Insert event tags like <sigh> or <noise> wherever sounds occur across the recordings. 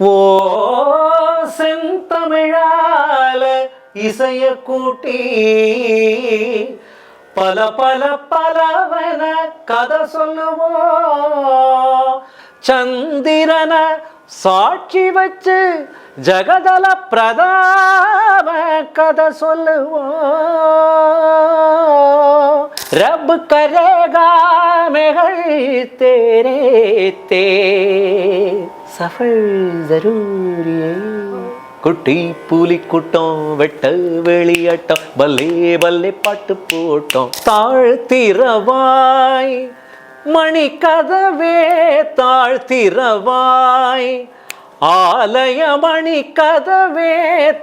ஓ செந்தமிழால இசைய கூட்டி பல பல பலவன கதை சொல்லுவோம் சந்திரன சாட்சி வச்சு ஜகதல பிரதாப கதை சொல்லுவோம் ரப் கரேகா மெகள் தேரே தே. சஃபல் ஜரூரியே. குட்டி புலி கூட்டம் வெட்ட வெளியாட்டம் பல்லே பல்லே பாட்டு போட்டோம். தாழ்த்திரவாய் மணி கதவே தாழ்த்திரவாய் ஆலயமணி கதவே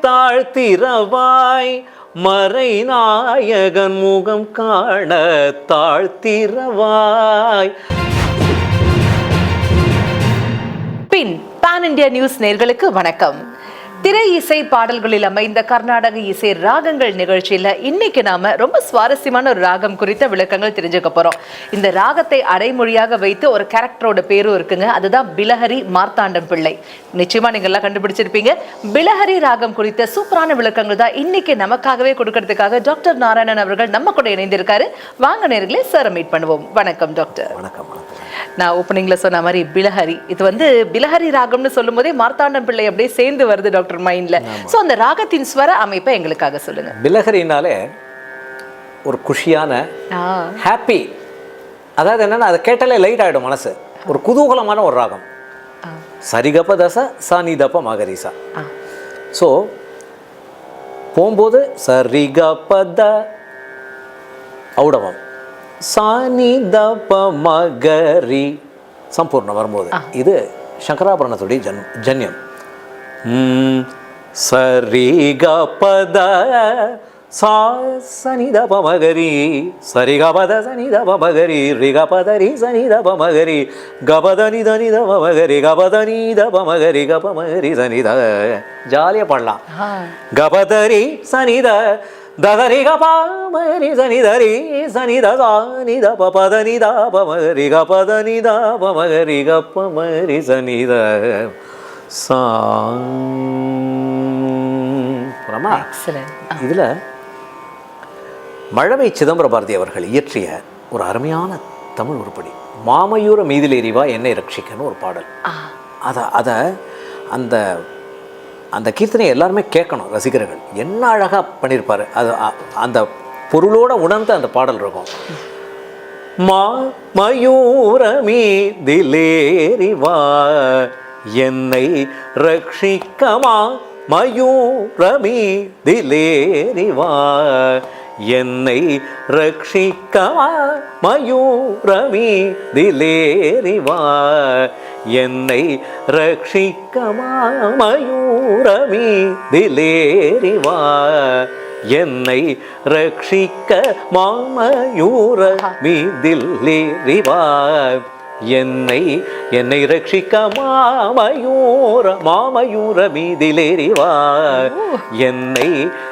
தாழ்த்திரவாய் மறை நாயகன் முகம் காண தாழ்த்திரவாய் பின் பான் இண்டியா நியூஸ் நேர்களுக்கு வணக்கம். திரை இசை பாடல்களில் அமைந்த கர்நாடக இசை ராகங்கள் நிகழ்ச்சியில இன்னைக்கு நாம ரொம்ப சுவாரஸ்யமான ஒரு ராகம் குறித்த விளக்கங்கள் தெரிஞ்சுக்க போறோம். இந்த ராகத்தை அடைமொழியாக வைத்து ஒரு கேரக்டரோட பேரும் இருக்குங்க. அதுதான் பிலஹரி மார்த்தாண்டம் பிள்ளை. நிச்சயமா நீங்க எல்லாம் கண்டுபிடிச்சிருப்பீங்க. பிலஹரி ராகம் குறித்த சூப்பரான விளக்கங்கள் தான் இன்னைக்கு நமக்காகவே கொடுக்கறதுக்காக டாக்டர் நாராயணன் அவர்கள் நம்ம கூட இணைந்திருக்காரு. வாங்க நேர்களே சார் மீட் பண்ணுவோம். வணக்கம் டாக்டர். வணக்கம் நான் ஓப்பனிங்ல சொன்ன மாதிரி பிலஹரி. இது வந்து பிலஹரி ராகம்னு சொல்லும் போதே மார்த்தாண்டம் பிள்ளை அப்படியே சேர்ந்து வருது டாக்டர். மைண்ட்ல சோ அந்த ராகத்தின் ஸ்வர அமைப்பை எங்களுக்காக சொல்லுங்க. பிலகரினாலே ஒரு குஷியான ஹாப்பி அதாவது என்னன்னா அதை கேட்டாலே லைட் ஆகிடும் மனசு. ஒரு குதூகலமான ஒரு ராகம். ஆ, சரிகப தச சானிதப்ப மகரிசா. ஸோ போகும்போது சரிகபத ஔடவம். சானிதப்ப மகரி. சம்பூர்ணம் வரும்போது. இது சங்கராபரணத்துடைய ஜன் ஜன்யம். ம், சரிகபத சா சனிதப மகரி சரிகபத சனிதப மகரி ரிகபதரி சனிதப மகரி கபதனி தனிதப மகரி கபதனி தப மகரி கப மகரி சனித ஜாலியாக பாடலாம். கபதரி சனித ததரி கபாமரி சனிதரி சனித சானித பபதனி தாப மகரி கபதனி தாப மகரி கப்ப மகரி சனித சா புறமா Excellent. இதில் மழவை சிதம்பர பாரதி அவர்கள் இயற்றிய ஒரு அருமையான தமிழ் உருப்படி மாமயூர மீதிலேறிவா என்னை ரட்சிக்கன்னு ஒரு பாடல். அதை அதை அந்த அந்த கீர்த்தனையை எல்லாருமே கேட்கணும் ரசிகர்கள். என்ன அழகாக பண்ணியிருப்பாரு அது அந்த பொருளோட உணர்ந்து அந்த பாடல் இருக்கும். மா மயூரமீ திலேரிவா என்னை ரட்சிக்கமா? மயூரமீ திலேரிவா என்னை ரட்சிக்கமா? மயூரமீ திலேரிவா என்னை ரட்சிக்கமா? மயூரமீ திலேரிவா என்னை ரட்சிக்க மாமயூர மீதில் மீதில்லேறிவா என்னை என்னை ரட்சிக்க மாமயூர மாமயூர மீதிலேறிவா என்னை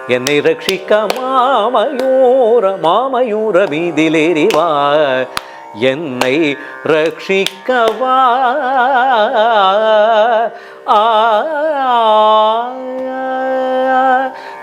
என்னை ரட்சிக்க மாமயூர மாமயூர மீதிலேறிவா என்னை ரட்சிக்கவா ஆ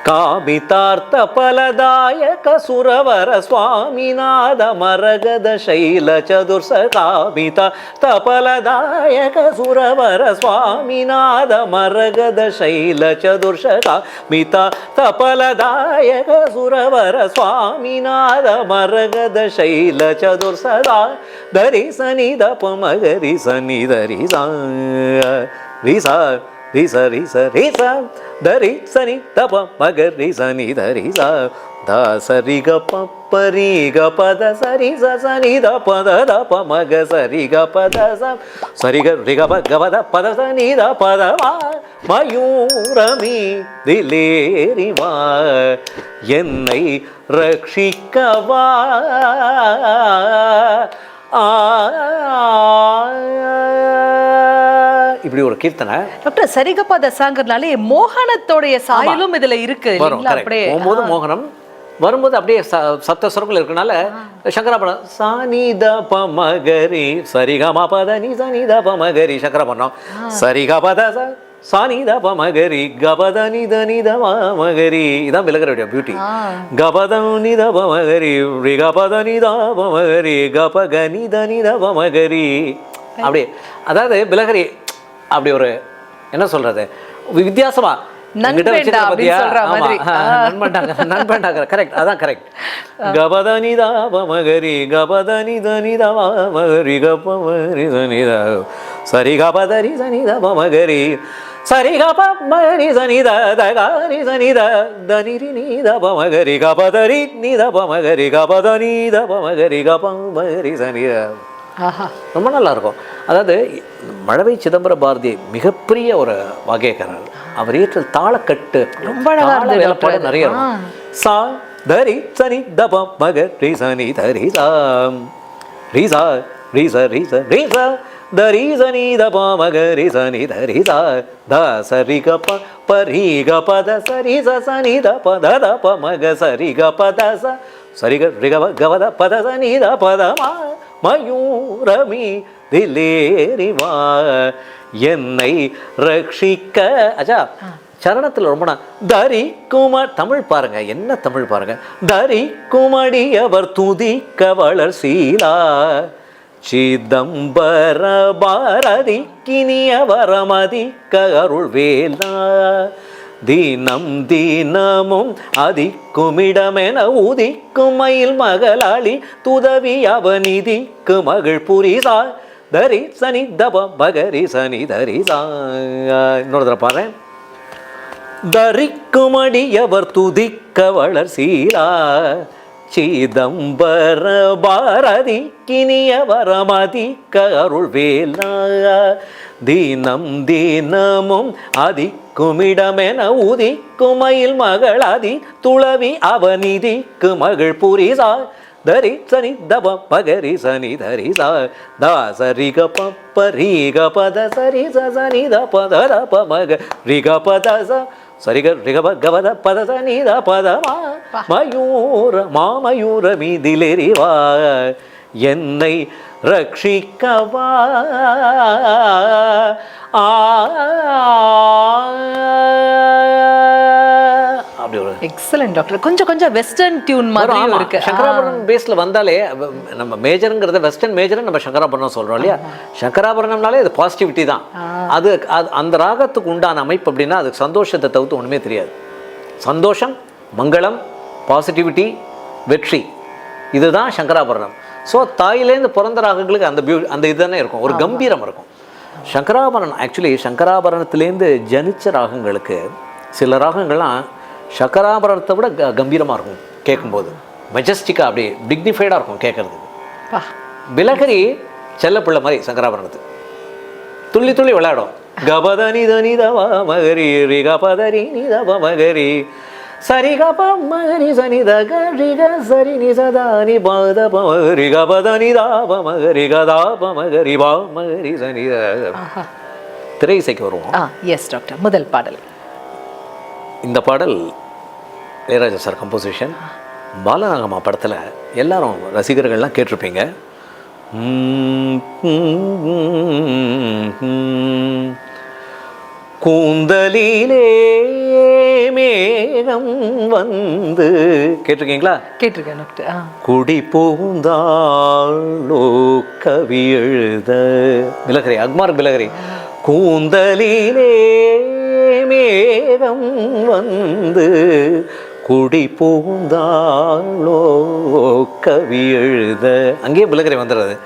ಕಾಮಿತಾರ್ಥ ಫಲದಾಯಕ ಸುರವರ ಸ್ವಾಮಿನಾದ ಮರಗದ ಶೈಲ ಚದುರ್ಸ ಕಾಮಿತ ತಫಲದಾಯಕ ಸುರವರ ಸ್ವಾಮಿನಾದ ಮರಗದ ಶೈಲ ಚದುರ್ಶ ಕಾಮಿತ ತಫಲದಾಯಕ ಸುರವರ ಸ್ವಾಮಿನಾದ ಮರಗದ ಶೈಲ ಚದುರ್ಸದಾ ಧರಿ ಸನಿ ದಪ ಮಗರಿ ಸನಿ ಧರಿ ಸಾ ರಿ ಸಾ ரிச ரிச ரிச தரி சனி தப மக ரிசனி தரி ச த சரி க ப பரி க பத சரி ச சனி த பத த ப மக சரி க பத ச சரி க ரி க ப க பத பத சனி த பத வா மயூரமி என்னை ரட்சிக்கவா ஆ இப்படி ஒரு கீர்த்தனை. டாக்டர் சரிகப்பா தசாங்கிறதுனாலே மோகனத்தோடைய சாயலும் இதுல இருக்கு. அப்படியே போகும்போது மோகனம் வரும்போது அப்படியே ச சப்த சொற்கள் இருக்கனால சங்கராபரணம் சானித பமகரி சரிகம பத நி சனித பமகரி சங்கராபரணம். சரிக பத சானித பமகரி கபத நித நித மகரி இதான் விலகருடைய பியூட்டி கபத நித பமகரி ரிகபத நித பமகரி கபக நித நித பமகரி அப்படியே அதாவது விலகரி அப்படி ஒரு என்ன சொல்றது வித்தியாசமா என்கிட்ட நண்பேண்டா வச்சிருக்க அப்படின்னு பாத்தியா? சொல்ற ஆமா. மாதிரி. நண்பன்டாங்க நண்பன்டாங்க கரெக்ட் அதான் கரெக்ட் கபதனிதா பமகரி கபதனித நித மகரி கபமரி சனித சரி கபதரி சனித பமகரி சரி கபமரி சனித தகாரி சனித தனிரி நீத பமகரி கபதரி நித பமகரி கபதனித பமகரி கபமரி சனித ரொம்ப நல்லா இருக்கும் அதாவது மழவை சிதம்பர பாரதி மிகப்பெரிய ஒரு வகையக்காரர். அவர் ஏற்ற தாளக்கட்டு ரொம்ப வேலைப்பாடு. நிறைய இருக்கும். சா தரி சனி தப மக ரி சனி தரி சா. ரி சா ரி ச ரி ச ரி ச. தரி சனி தப மக ரி சனி தரி சா. த சரி க ப பரி க பத சரி ச சனி த ப த த ப மக சரி க பத ச. சரி க ரி க ப க பத சனி த பத மா. மயூரமி திலேரிவா என்னை ரட்சிக்க. அச்சா சரணத்தில் ரொம்ப தரி கும தமிழ் பாருங்க. என்ன தமிழ் பாருங்க? தரி குமடி அவர் துதிக்க வளர் சீலா. சிதம்பர பாரதி கினிய வரமதிக்க அருள் வேலா தீனம் தீனமும் அதிக்குமிடமென உதிக்கும் மயில் மகளாளி துதவி அவனிதிக்கு மகள் புரிசா தரி சனி தப பகரி சனி தரி இன்னொரு தடவை தரிக்குமடியவர் துதிக்க வளர் சீலா சிதம்பர பாரதி கினிய வரமதிக்க அருள் வேலா தீனம் தீனமும் அதிக்குமிடமென உதிக்குமயில் மகள் அதி துளவி அவனிதிக்கு மகள் புரிசா தரி சனி தப பகரி சனி தரி சா தா சரி க பப்ப ரீ க பத சரி ச சனி த பத த ப. மக ரி க பத ச சரி க ரி க ப க பத பத சனி த பத மா மயூர மாமயூர மீதிலெறிவா என்னை ரட்சிக்கவா? அப்படி ஒரு எக்ஸலன்ட் டாக்டர் கொஞ்சம் கொஞ்சம் வெஸ்டர்ன் டியூன் ஆமா. இருக்கு. சங்கராபரணம் பேஸ்ல வந்தாலே நம்ம மேஜருங்கிறத வெஸ்டர்ன் மேஜர் நம்ம சங்கராபரணம் சொல்றோம் இல்லையா? சங்கராபரணம்னாலே அது பாசிட்டிவிட்டி தான். அது அது அந்த ராகத்துக்கு உண்டான அமைப்பு அப்படின்னா அதுக்கு சந்தோஷத்தை தவிர்த்து ஒண்ணுமே தெரியாது. சந்தோஷம் மங்களம் பாசிட்டிவிட்டி வெற்றி. இதுதான் சங்கராபரணம் ஸோ தாயிலேருந்து பிறந்த ராகங்களுக்கு அந்த பியூ அந்த இதுதானே இருக்கும். ஒரு கம்பீரம் இருக்கும். சங்கராபரணம் ஆக்சுவலி சங்கராபரணத்திலேருந்து ஜனிச்ச ராகங்களுக்கு சில ராகங்கள்லாம் சங்கராபரணத்தை விட க கம்பீரமாக இருக்கும் கேட்கும்போது மெஜஸ்டிக்காக அப்படியே டிக்னிஃபைடாக இருக்கும் கேட்குறதுக்கு பா. பிலகரி செல்லப்பிள்ளை மாதிரி சங்கராபரணத்துக்கு துள்ளி துள்ளி விளையாடும். கபதனி தனி தவ மகரி ரி கபதரி நி தவ மகரி. சரி கப மகரி சனி தக ரி க சரி நி சதா நி பத ப மகரி கபதனி தாப மகரி கதா ப மகரி பா மகரி சனி த ஆஹா. திரை இசைக்கு வருவோம் எஸ் டாக்டர் முதல் பாடல். இந்த பாடல் இளையராஜா சார் கம்போசிஷன் பாலநாகம்மா படத்தில் எல்லாரும் ரசிகர்கள்லாம் கேட்டிருப்பீங்க. கூந்தலிலே மேகம் வந்து. கேட்டிருக்கீங்களா? கேட்டிருக்கேன் டாக்டர் குடி புகுந்தாளோ கவி எழுத. விலகரி அக்மார் விலகரி கூந்தலிலே மேகம் வந்து. குடி புகுந்தாளோ கவி எழுத. அங்கேயே விலகரி வந்துடுறது.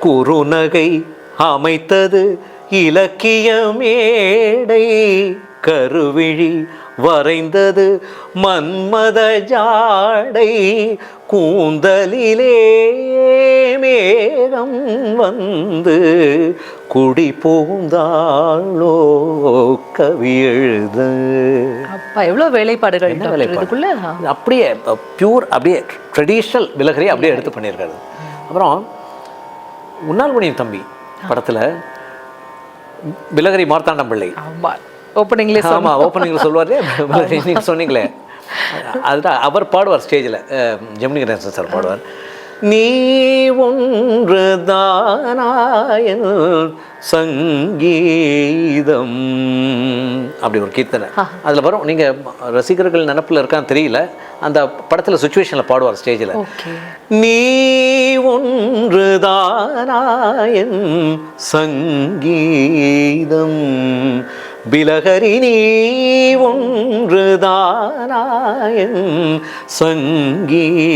குறுநகை அமைத்தது இலக்கிய மேடை கருவிழி வரைந்தது மன்மத ஜாடை. கூந்தலிலே மேகம் வந்து குடி புகுந்தாளோ கவி எழுத. அப்பா எவ்வளவு வேலைப்பாடுகள் என்ன டாக்டர் வேலைப்பாடு? இதுக்குள்ள? ஆ. இது அப்படியே பியூர் அப்படியே ட்ரெடிஷ்னல் விலகரி அப்படியே எடுத்து பண்ணியிருக்காரு அப்புறம் உன்னால் முடியும் தம்பி படத்துல விலகரி மார்த்தாண்டம் பிள்ளை. ஆமா. ஓப்பனிங்ல ஆமா ஓப்பனிங்ல சொல்லுவாரு விலகரி நீங்க சொன்னீங்களே. <laughs> அதுதான் அவர் பாடுவார் ஸ்டேஜில் ஜெமினி கணேசன் சார் பாடுவார். நீ ஒன்று தானாயன் சங்கீதம். அப்படி ஒரு கீர்த்தனை. அதில் வரும். நீங்கள் ரசிகர்கள் நினப்பில் இருக்கான்னு தெரியல. அந்த படத்தில் சுச்சுவேஷனில் பாடுவார் ஸ்டேஜில் நீ ஒன்றுதானாயன் சங்கீதம். பிலகரி நீ ஒன்றுதானாயன் சங்கீதம்.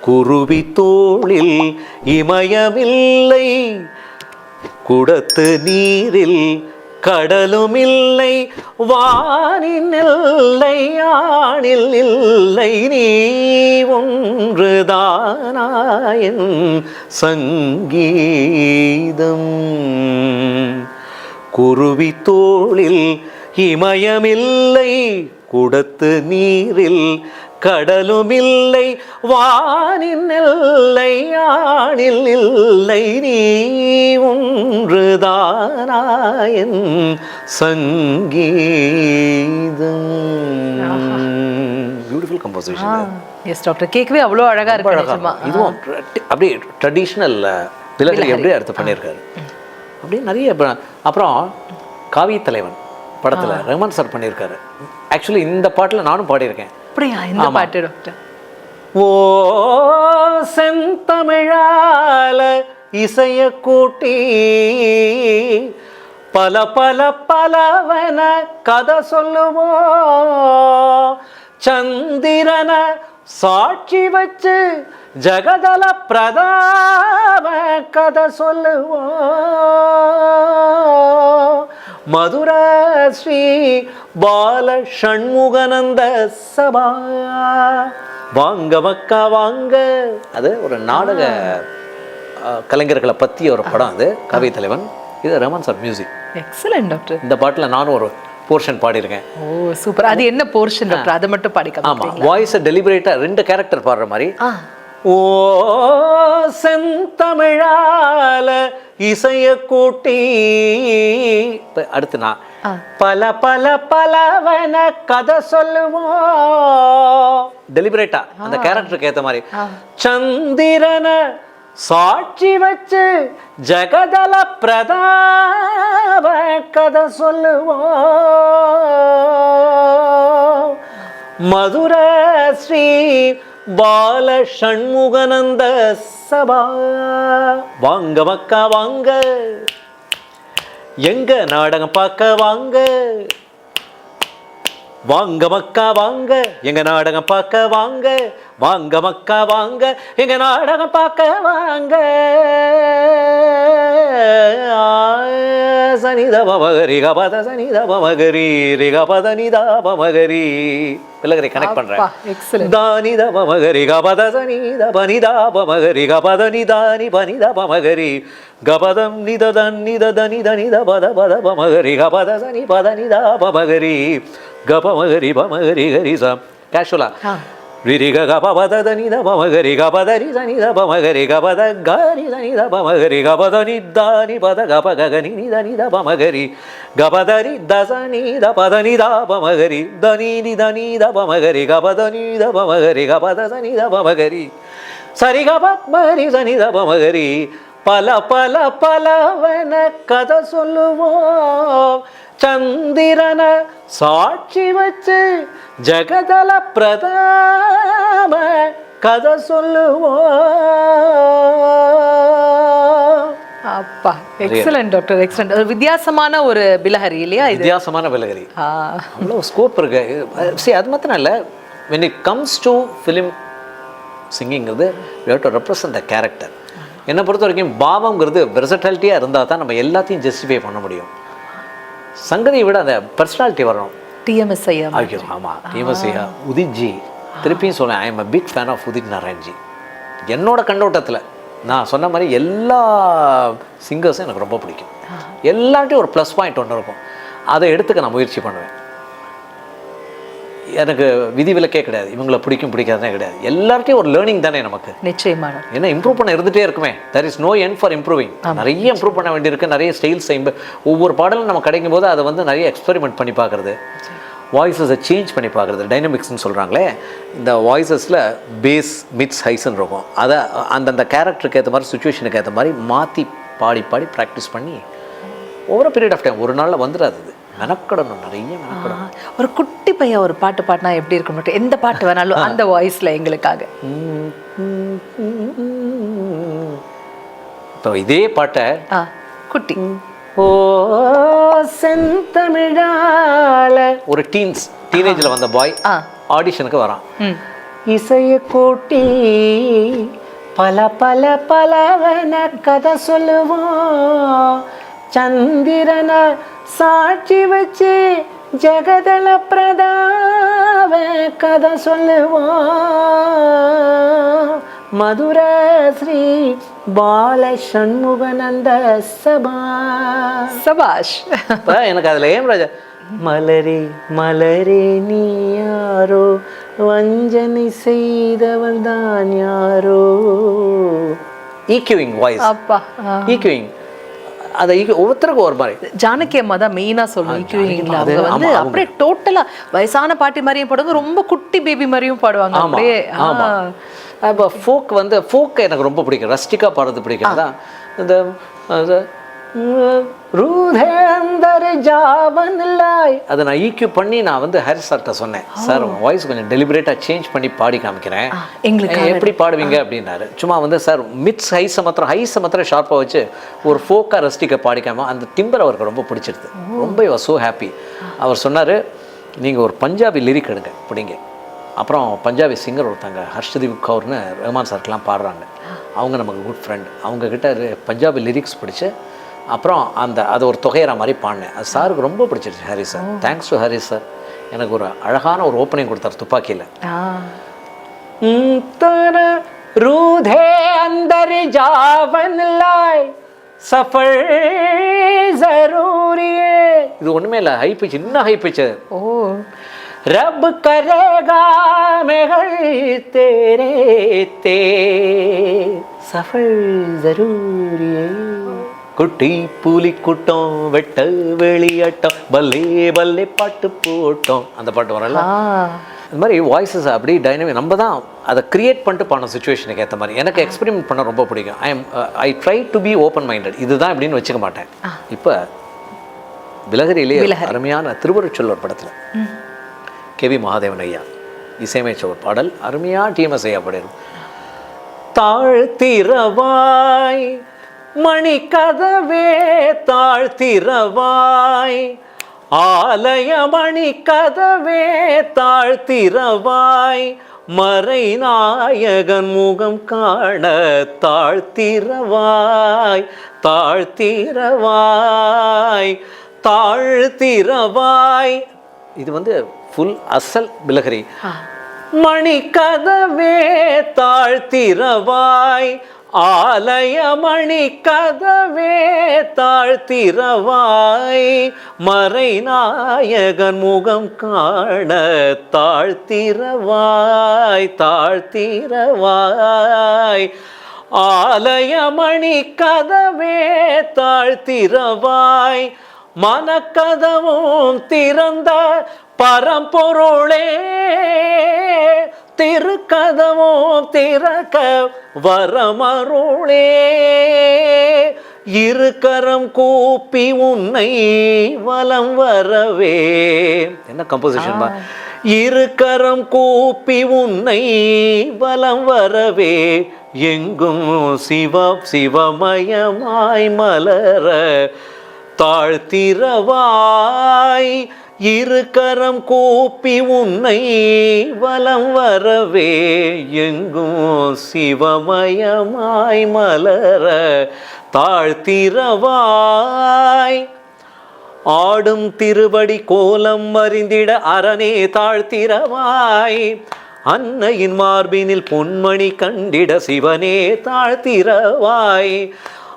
குருவி தோளில் இமயமில்லை குடத்து நீரில் கடலும் இல்லை வானின் இல்லை இல்லை நீ ஒன்றுதானாயன் சங்கீதம். குருவி தோளில் இமயமில்லை குடத்து நீரில் கடலும் இல்லை வானின் இல்லை ஆணில் இல்லை நீ ஒன்றுதானாயன் சங்கீதம். பியூட்டிஃபுல் கம்போசிஷன் எஸ் டாக்டர் கேட்கவே அவ்வளோ அழகா இருக்கு இதுவும் அப்படியே ட்ரெடிஷ்னல் விலகரி அப்படியே அடுத்து பண்ணியிருக்காரு? அப்படியே நிறைய அப்புறம் காவி தலைவன் படத்தில் ரஹ்மான் சார் பண்ணியிருக்காரு. ஆக்சுவலி இந்த பாட்டில் நானும் பாடியிருக்கேன். அப்படியா? இந்த பாட்டு டாக்டர். ஓ செந்தமிழால இசைய கூட்டி பல பல பலவன கதை சொல்லுவோம் சந்திரன சாட்சி வச்சு ஜகதல பிரதாப கதை சொல்லுவோம் மதுர ஸ்ரீ பால ஷண்முகனந்த சபா. வாங்க மக்கா வாங்க. அது ஒரு நாடக கலைஞர்களை பற்றி ஒரு படம் அது கவி தலைவன். இது Raman sir music excellent doctor இந்த பாட்டில் நானும் ஒரு போர்ஷன் பாடியிருக்கேன். ஓ சூப்பர் அது என்ன போர்ஷன் டாக்டர் அதை மட்டும் பாடி ஆமாம் வாய்ஸை டெலிபரேட்டாக ரெண்டு கேரக்டர் பாடுற மாதிரி. ஓ செந்தமிழால இசைய கூட்டி. அடுத்து நான். பல பல பலவன கதை சொல்லுவோம் டெலிபரேட்டா அந்த கேரக்டருக்கு ஏத்த மாதிரி. சந்திரன சாட்சி வச்சு ஜகதல பிரதாப கதை சொல்லுவோம். மதுர ஸ்ரீ பால ஷண்முகனந்த சபா. வாங்க மக்கா வாங்க. எங்க நாடகம் பார்க்க வாங்க. வாங்க மக்கா வாங்க. எங்க நாடகம் பார்க்க வாங்க. வாங்க மக்கா வாங்க. எங்க நாடகம் பார்க்க வாங்க. சனித பமகரி கபத க ப மகரி ப மகரி ஹரி சா கேஷுவலாக ரிரிக க ப பத தனி த மகரி க பத ரி சனி த மகரி க பத க ரி சனி த மகரி க பத நி த நி பத க ப க நி நி த நி த மகரி க பத ரி த ச நி த பத நி த மகரி த நி தி த நி த மகரி க பத நி த மகரி க பத ச நி த மகரி சரி க ப மகரி சனி த மகரி பல பல பலவன கதை சொல்லுவோம் சந்திரன சாட்சி வச்சு ஜகதல பிரதாப கதை சொல்லுவோம் அப்பா எக்ஸலன்ட் டாக்டர் எக்ஸலன்ட் ஒரு வித்தியாசமான ஒரு பிலஹரி இல்லையா வித்தியாசமான ஆ, அவ்வளோ ஸ்கோப் இருக்கு. சரி அது மாத்திரம் இல்லை. When it comes to film சிங்கிங்கிறது have to represent the character என்னை பொறுத்த வரைக்கும் பாவம்ங்கிறது வெர்சட்டாலிட்டியாக இருந்தால் தான் நம்ம எல்லாத்தையும் ஜஸ்டிஃபை பண்ண முடியும். சங்கதியை விட அந்த பர்சனாலிட்டி வரணும். டிஎம்எஸ் ஐயா ஐயோ ஆமாம் டிஎம்எஸ்ஐயா உதித்ஜி. திருப்பியும் சொல்லேன் I am a big fan of Udit Narayan ji என்னோட கண்ணோட்டத்தில் நான் சொன்ன மாதிரி எல்லா சிங்கர்ஸும் எனக்கு ரொம்ப பிடிக்கும். எல்லார்ட்டையும் ஒரு ப்ளஸ் பாயிண்ட் ஒன்று இருக்கும். அதை எடுத்துக்க நான் முயற்சி பண்ணுவேன். எனக்கு விதிவிலக்கே கிடையாது. இவங்கள பிடிக்கும் பிடிக்காதுனே கிடையாது. எல்லார்ட்டையும் ஒரு லேர்னிங் தானே நமக்கு. நிச்சயமா டாக்டர் என்ன இம்ப்ரூவ் பண்ண இருந்துகிட்டே இருக்குமே. There is no end for improving நிறைய இம்ப்ரூவ் பண்ண வேண்டியிருக்கு. நிறைய ஸ்டைல்ஸ் ஒவ்வொரு பாடலும் நம்ம கிடைக்கும் போது அதை வந்து நிறைய எக்ஸ்பெரிமெண்ட் பண்ணி பார்க்குறது. வாய்ஸஸை சேஞ்ச் பண்ணி பார்க்குறது. டைனமிக்ஸ்னு சொல்கிறாங்களே இந்த வாய்ஸஸில் பேஸ் மிட்ஸ் ஹைஸ்ன்னு இருக்கும். அதை அந்தந்த கேரக்டருக்கு ஏற்ற மாதிரி சுச்சுவேஷனுக்கு ஏற்ற மாதிரி மாற்றி பாடி பாடி ப்ராக்டிஸ் பண்ணி ஓவர பீரியட் ஆஃப் டைம் ஒரு நாளில் வந்துடாது மெனக்கடணும் நிறைய மெனக்கடணும். ஒரு குட்டி பையன் ஒரு பாட்டு பாடினா எப்படி இருக்கும் மட்டும் எந்த பாட்டு வேணாலும் அந்த வாய்ஸ்ல எங்களுக்காக. இப்போ இதே பாட்டை ஆ குட்டி. ஓ செந்தமிழால. ஒரு டீன்ஸ் டீனேஜில் வந்த பாய் ஆடிஷனுக்கு வரான். இசைய கூட்டி பல பல பலவன கதை சொல்லுவோம். சந்திரனை சாட்சி வச்சு ஜெகதள பிரதாவ கதை சொல்லுவோம். மதுர ஸ்ரீ பால சண்முகநந்த சபா. சபாஷ். எனக்கு அதுல ஏன் ராஜா. மலரே மலரே நீ யாரோ? வஞ்சனை செய்தவள் தான் யாரோ ஈக்யூவிங் வாய்ஸ் அப்பா. ஈக்யூவிங் அதை ஒவ்வொருத்தருக்கும் ஒரு மாதிரி. ஜானகி அம்மா தான் மெயினா சொல்லணும் ஜானகி EQing ல அம்மா, அது அவங்க வந்து. அப்படியே டோட்டலா வயசான பாட்டி மாதிரியும் பாடுவாங்க. ரொம்ப குட்டி பேபி மாதிரியும் பாடுவாங்க அப்படியே. அப்போ ஃபோக் வந்து ஃபோக் எனக்கு ரொம்ப பிடிக்கும். ரஸ்டிக்கா பாடுறது பிடிக்கும். தான் இந்த ரூதேந்தர் ஜாவன் லாய் அதை நான் ஈக்யூ பண்ணி நான் வந்து ஹாரிஸ் சார்கிட்ட சொன்னேன். சார் உங்கள் வாய்ஸ் கொஞ்சம் டெலிபரேட்டாக சேஞ்ச் பண்ணி பாடி காமிக்கிறேன். ஏ, எப்படி பாடுவீங்க அப்படின்னாரு. சும்மா வந்து சார் மிட்ஸ் ஹைஸை மாத்திரம் ஹைஸை மாத்திரம் ஷார்ப்பாக வச்சு ஒரு ஃபோக்காக ரஸ்டிக்கை பாடிக்காம அந்த திம்பர் அவருக்கு ரொம்ப பிடிச்சிருது. ரொம்ப ஸோ ஹாப்பி அவர் சொன்னார் நீங்கள் ஒரு பஞ்சாபி லிரிக் எடுங்க பிடிங்க. அப்புறம் பஞ்சாபி சிங்கர் ஒருத்தங்க ஹர்ஷதீப் கவுர்னு ரஹ்மான் சார்க்கெலாம் பாடுறாங்க. அவங்க நமக்கு குட் ஃப்ரெண்ட் அவங்கக்கிட்ட பஞ்சாபி லிரிக்ஸ் படித்து அப்புறம் அந்த அது ஒரு தொகையிற மாதிரி பாடினேன். அது சாருக்கு ரொம்ப பிடிச்சிருச்சு Hari sir. Thanks to Hari sir. எனக்கு ஒரு அழகான ஒரு ஓப்பனிங் கொடுத்தார் துப்பாக்கியில். ரூதே அந்தரி ஜாவன் லாய் சஃபர் இது ஒன்றுமே இல்லை ஹை பிச் இன்னும் ஹை பிச் ஓ. ரப் கரேகா மெகள் தேரே தே சஃபர் ஜரூரியே. குட்டி புலி கூட்டம் வெட்ட வெளியாட்டம் பல்லே பல்லே பாட்டு போட்டோம். அந்த பாட்டு வரல. இந்த மாதிரி வாய்ஸஸ் அப்படி டைனமிக் நம்ம தான் அதை கிரியேட் பண்ணிட்டு பண்ண சுச்சுவேஷனுக்கு ஏற்ற மாதிரி. எனக்கு எக்ஸ்பெரிமெண்ட் பண்ண ரொம்ப பிடிக்கும். I am I try to be open minded இதுதான் இப்படின்னு வச்சுக்க மாட்டேன். இப்போ விலகரியிலே அருமையான திருவருச்சொல்லூர் படத்தில் கேவி மகாதேவன் ஐயா இசையமைச்ச ஒரு பாடல் அருமையா டிஎம்எஸ் ஐயா பாடிடும் தாழ்த்திரவாய் மணி கதவே தாழ்த்திரவாய். ஆலய மணி கதவே தாழ்த்திரவாய். மறை நாயகன் முகம் காண தாழ்த்திரவாய். தாழ்த்திரவாய். தாழ்த்திரவாய். இது வந்து ஃபுல் அசல் பிலகரி மணி கதவே தாழ்த்திரவாய். ஆலயமணி கதவே தாழ்த்திரவாய் மறை நாயகன் முகம் காண தாழ்த்திரவாய் தாழ்த்திரவாய். ஆலயமணி கதவே தாழ்த்திரவாய் மனக்கதவும் திறந்த பரம்பொருளே. திருக்கதவும் திறக்க வரமருளே. இருக்கரம் கூப்பி உன்னை வலம் வரவே. என்ன கம்போசிஷன் பா? இருக்கரம் கூப்பி உன்னை வலம் வரவே. எங்கும் சிவ சிவமயமாய் மலர தாழ்த்திரவாய். இருக்கரம் கூப்பி உன்னை வலம் வரவே எங்கும் சிவமயமாய் மலர தாழ்த்திரவாய். ஆடும் திருவடி கோலம் அறிந்திட அரணே தாழ்த்திரவாய். அன்னையின் மார்பினில் பொன்மணி கண்டிட சிவனே தாழ்த்திரவாய்.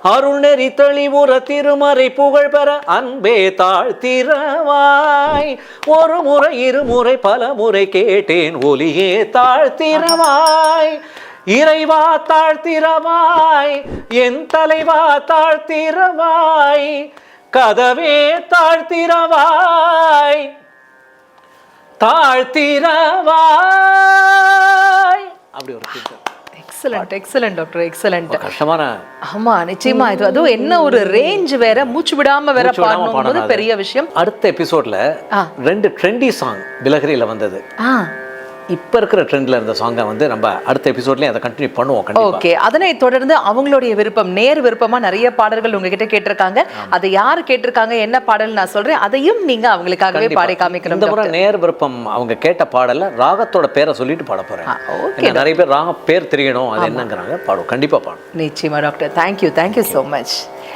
அருள் நெறி தெளிவுற திருமறை புகழ் பெற அன்பே தாழ்த்திரவாய் ஒரு முறை இருமுறை பல முறை கேட்டேன் ஒலியே தாழ்த்திரவாய் இறைவா தாழ்த்திரவாய் என் தலைவா தாழ்த்திரவாய் கதவே தாழ்த்திரவாய் தாழ்த்திரவாய் அப்படி ஒரு. எக்ஸலண்ட் எக்ஸலண்ட் டாக்டர் எக்ஸலண்ட் கஷ்டமான. ஆமா நிச்சயமா. இது அதுவும் என்ன ஒரு ரேஞ்ச் வேற? மூச்சு விடாம வேற பாடணும். பெரிய விஷயம். அடுத்த எபிசோட்ல. ரெண்டு ட்ரெண்டி சாங் பிலஹரியில வந்தது. ஆ. இப்ப இருக்கிற ட்ரெண்ட்ல இருந்த சாங்கை வந்து நம்ம அடுத்த எபிசோட்லயும் அதை கண்டினியூ பண்ணுவோம் ஓகே அதனை தொடர்ந்து அவங்களுடைய விருப்பம் நேர் விருப்பமா நிறைய பாடல்கள் உங்ககிட்ட கேட்டிருக்காங்க. அதை யாரு கேட்டிருக்காங்க என்ன பாடல் நான் சொல்றேன் அதையும் நீங்க அவங்களுக்காகவே. பாடி காமிக்கணும் இந்த முறை நேர் விருப்பம் அவங்க கேட்ட பாடல்ல ராகத்தோட பேரை சொல்லிட்டு பாட ஏன்னா நிறைய பேர் ராக பேர் தெரியணும் அது என்னங்கிறாங்க பாடுவோம். கண்டிப்பா பாடும் நிச்சயமா doctor. Thank you thank you so much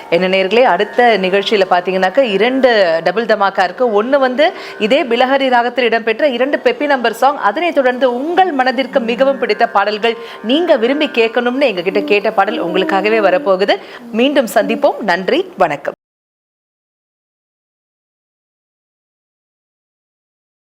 என்ன நேர்களே அடுத்த நிகழ்ச்சியில பார்த்தீங்கன்னாக்கா இரண்டு டபுள் தமாக்கா இருக்கு. ஒன்று வந்து இதே பிலஹரி ராகத்தில் இடம்பெற்ற இரண்டு பெப்பி நம்பர் சாங் அதனைத் தொடர்ந்து உங்கள் மனதிற்கு மிகவும் பிடித்த பாடல்கள் நீங்க விரும்பி கேட்கணும்னு எங்ககிட்ட கேட்ட பாடல் உங்களுக்காகவே வரப்போகுது. மீண்டும் சந்திப்போம். நன்றி வணக்கம்.